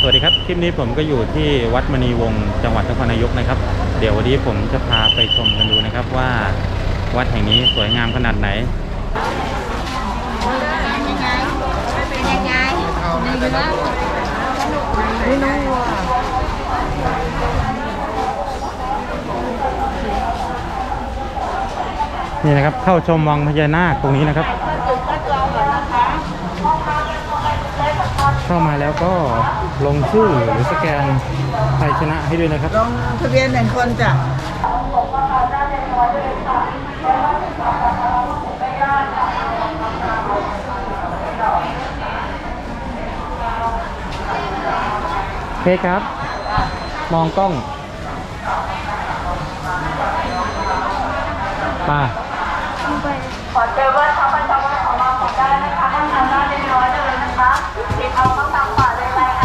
สวัสดีครับ คลิปนี้ผมก็อยู่ที่วัดมณีวงศ์จังหวัดนครนายกนะครับ เดี๋ยววันนี้ผมจะพาไปชมกันดูนะครับว่าวัดแห่งนี้สวยงามขนาดไหนเป็นยังไงเป็นยังไงเนื้อสนุกไหมไม่น้องวัวนี่นะครับเข้าชมวังพญานาคตรงนี้นะครับ เข้ามาแล้วก็ลงชื่อหรือสแกนไทยชนะให้ด้วยนะครับ ลงทะเบียนหนึ่งคนจ้ะโอเคครับ มองกล้องไป่าขอเจอว่า กา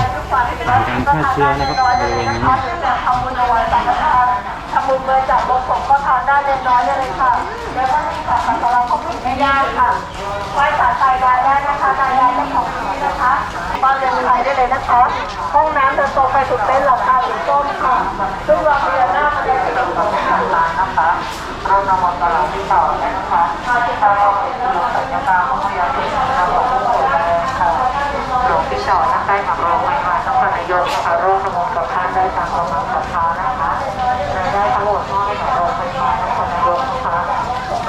รทุกฝ่าเป็นร้อยก็ทำได้เรียบร้อยได้เลยนะครือจะทำบุญเอาไว้สังฆทานทำบุญเบอร์จากบงผมก็ทานได้เรียบร้อยได้เลยค่ะ แล้วก็ที่ขาดของเราก็ผิดไม่ได้ค่ะไหว้สารตายายได้นะคะตายายเจ้าของที่นะคะบ้านเรือนไทยได้เลยนะคะ ห้องน้ำจะตรงไปสุดเต็นท์หลังคาสีส้มค่ะ ซึ่งเราพญานามันจะเป็นของทางร้านนะคะเรานำมาตลาดที่ต่อนะคะที่เราเยกนะคะโรคสมองกับท่านได้ตามกำลังศรัทธานะคะรายได้ทั้งหมดมอบให้กับโรงพยาบาลนครนายกนะคะ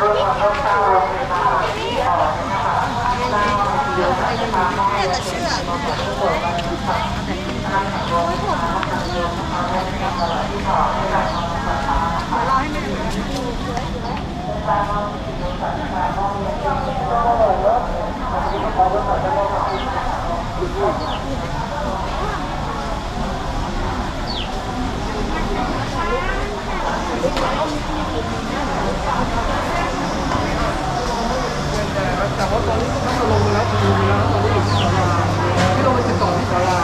ร่วมกันร่วมสร้างโรงพยาบาลที่ต่อนะคะสร้างเยอะนะคะมอบให้กับผู้ป่วยแรงค่ะท่านโรงพยาบาลนครนายกนะคะได้ให้ตลาดที่ต่อให้กับกำลังศรัทธานะคะ แต่ว่าตอนนี้ต้องมาลงแล้วทีนี้แล้วตอนนี้อยู่ที่ศาลาที่เราไปติดต่อที่ศาลา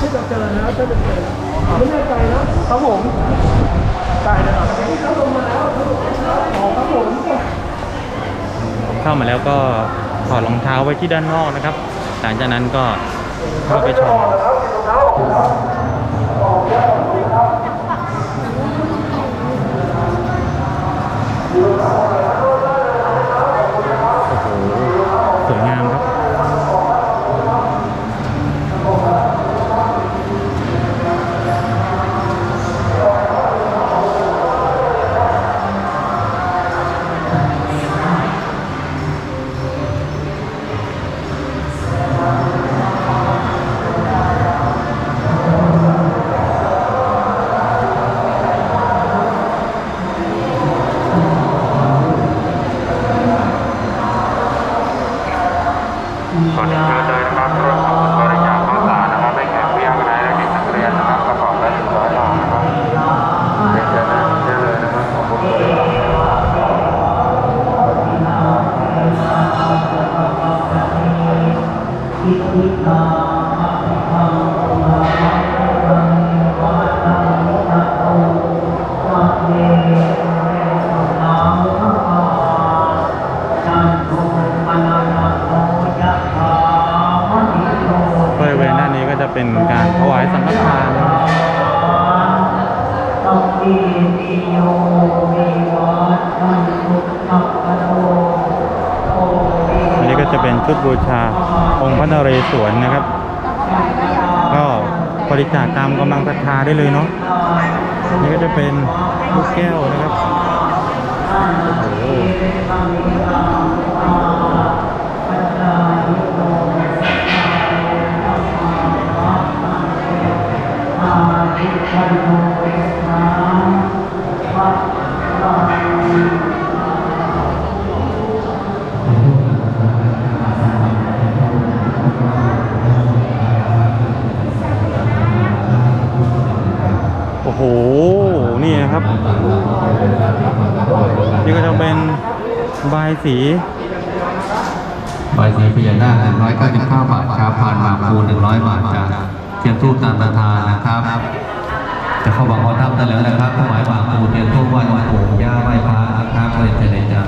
ที่จะเจอนะถ้าจะเจอไม่แน่ใจนะครับผมได้เลยครับที่เขาลงมาแล้วอ๋อครับผมเข้ามาแล้วก็ถอดรองเท้าไว้ที่ด้านนอกนะครับ หลังจากนั้นก็เข้าไปชม ชุดบูชาองค์พระนเรศวรนะครับ ก็บริจาคตามกำลังศรัทธาได้เลยเนาะนี่ก็จะเป็นลูกแก้วนะครับโอ้ อ้โห นี่นะครับ นี่ก็จะเป็นบายสีใบสีพญานาค199บาทครับผ่านหมากภู100บาทจ้ะเทียนทูบตามประธานนะครับ จะเข้าบังขอทับได้แล้วนะครับถวายหมากภูเทียนทูบไหว้องค์ปู่ย่าไหว้พระนะครับเรียนเชิญเลยจ้ะ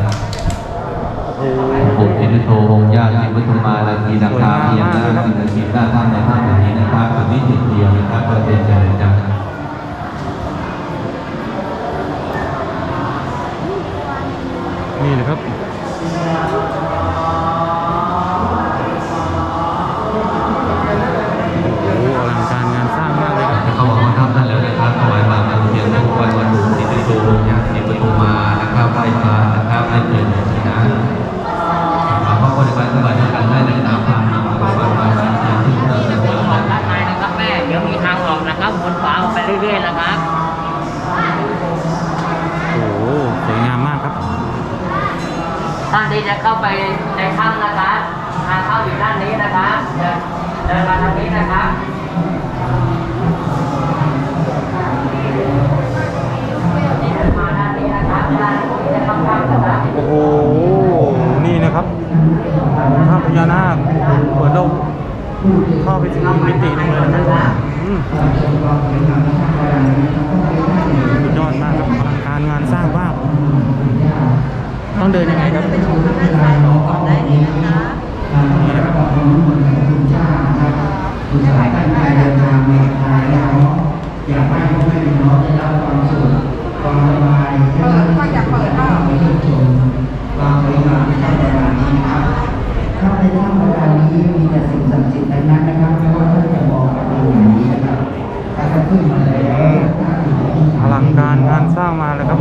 ปู่ทินโตองค์ย่าทิพุทธมาลากีดังคาพญานาคสิ่งศักดิ์สิทธิ์หน้าถ้ำในถ้ำแห่งนี้นะครับ นี่นะครับ ที่จะเข้าไปในถ้ำนะคะ ทางเข้าอยู่ด้านนี้นะคะ เดินเดินมาทางนี้นะคะ นี่เดินมาด้านนี้นะคะด้านนี้จะเข้าถ้ำนะคะ โอ้โห นี่นะครับถ้ำพญานาคเปิดโลกเข้าไปถึงอีกมิติหนึงเลยนะครับอืมสุดยอดมากครับอลังการงานสร้างมาก ต้องเดินยังไงครับ ไปชมด้านซ้ายมือก่อนได้เลยนะคะ นี่นะครับ เปิดก็อยากเปิดก็ ถ้าในถ้ำบาดาลนี้มีแต่สิ่งศักดิ์สิทธิ์ทั้งนั้นนะครับไม่ว่าท่านจะมองไปทางไหนนะครับถ้าท่านขึ้นมาแล้วอลังการงานสร้างมาแล้วครับ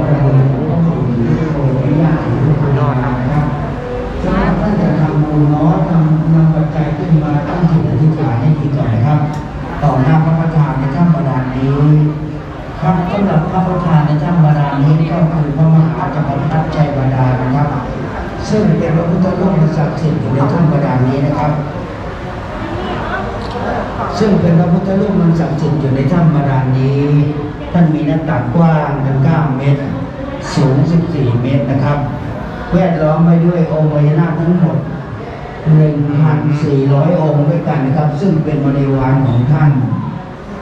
สุดยอดครับถ้าท่านจะทำบุญเนาะทำนำปัจจัยขึ้นมาตั้งจิตอธิษฐานให้ดีก่อนนะครับ ต่อหน้าพระประธานในถ้ำบาดาลนี้ครับสำหรับพระประธาน ธรูปศักดิ์สิทธิ์อยู่ในถ้ำบาดาลนี้นะครับ ซึ่งเป็นพระพุทธรูปมันศักดิ์สิทธิ์อยู่ในถ้ำบาดาลนี้ ท่านมีหน้าตักกว้างถึง9เมตร สูง 14 เมตรนะครับ แวดล้อมไปด้วยองค์พญานาคทั้งหมด 1,400 องค์ด้วยกันนะครับ ซึ่งเป็นบริวารของท่าน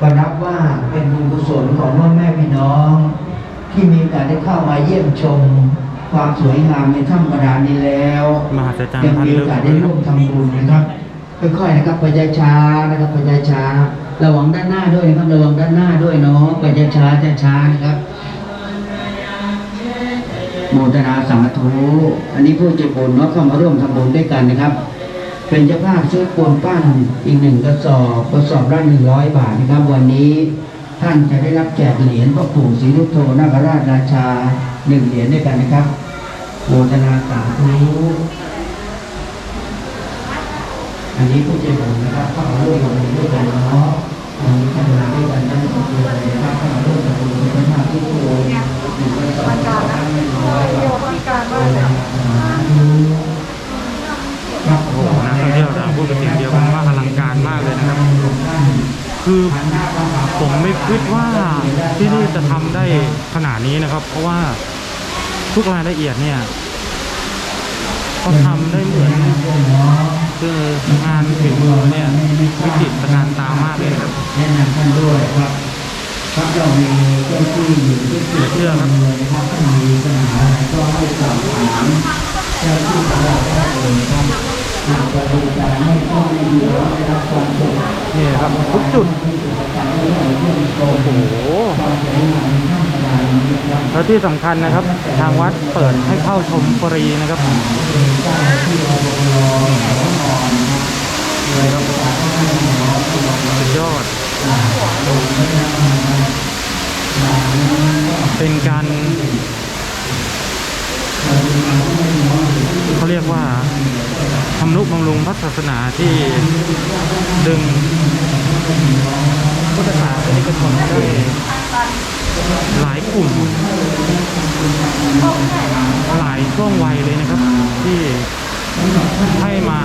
ประนับว่าเป็นบุญกุศลของพ่อแม่พี่น้อง ที่มีโอกาสได้เข้ามาเยี่ยมชม ความสวยงามในถ้ำบาดาลนี้แล้วมหัศจรรย์ยังพันมีโอลึกกาสเลได้ยครัร่บวมทำบุญนะครับค่อยๆนะครับไปช้าๆนะครับไปช้าๆระวังด้านหน้าด้วยนะครับระวังด้านหน้าด้วยเนาะไปช้าๆช้าๆนะครับโมทนาสาธุอันนี้ผู้ใจบุญเนาะเข้ามาร่วมทำบุญด้วยกันนะครับ เป็นเจ้าภาพซื้อปูนปั้นอีกหนึ่งกระสอบกระสอบละหนึ่งร้อยบาทนะครับ วันนี้ท่านจะได้รับแจกเหรียญพ่อปู่ศรีนุโธนาคราชราชาหนึ่งเหรียญด้วยกันนะครับ โมทนาสาธุอันนี้ผู้ใจบุญนะครับเข้ามาร่วมทำบุญด้วยกันเนาะวันนี้ทำงานด้วยกันได้หมดเลยนะครับเข้ามาร่วมทำบุญเป็นเจ้าภาพที่โตหนึ่งกระสอบละหนึ่งร้อยบาทที่การมากเลยครับโอ้โหนักท่องเที่ยวต่าพูดเป็นเสียงเดียวกันว่าอลังการมากเลยนะครับ คือผมไม่คิดว่าที่นี่จะทำได้ขนาดนี้นะครับ เพราะว่า ทุกรายละเอียดเนี่ยเขาทำได้เหมือนคืองานฝีมือเนี่ยวิจิตรการตามากเลยครับแนะนำท่านด้วยครับครับเรามีเจ้าที่อยู่ที่เกิดเชื่อครับเลยนะครับถ้านมีปัญหาอะไรก็ให้สอบถามเจ้าที่ของเราได้เลยครับหากบริการไม่ก็ไม่ดีเราได้รับความสุขเนี่ยครับทุกจุดที่กิจกรรมเราเยี่ยมชมโอ้โห แล้วที่สำคัญนะครับ ทางวัดเปิดให้เข้าชมฟรีนะครับเจ้าหน้าที่รปภเลยครับสุดยอด เป็นการเขาเรียกว่าทำนุบำรุงพระศาสนาที่ดึงพุทธศาสนิกชนได้ หลายกลุ่ม หลายช่วงวัยเลยนะครับ ที่ให้มา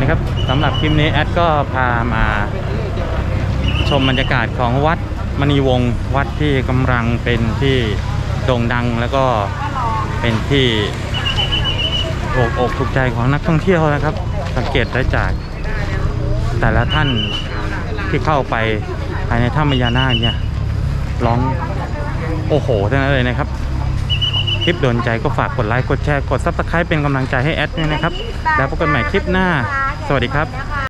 นะครับสำหรับคลิปนี้แอดก็พามาชมบรรยากาศของวัดมณีวงศ์วัดที่กำลังเป็นที่โด่งดังแล้วก็เป็นที่ถูกอกถูกใจของนักท่องเที่ยวนะครับ สังเกตได้จากแต่ละท่านที่เข้าไปภายในถ้ำพญานาคเนี่ยร้องโอ้โหทั้งนั้นเลยนะครับ คลิปโดนใจก็ฝากกดไลค์ กดแชร์ กด Subscribe เป็นกำลังใจให้แอดด้วยนะครับ แล้วพบกันใหม่คลิปหน้า วัสดีครับ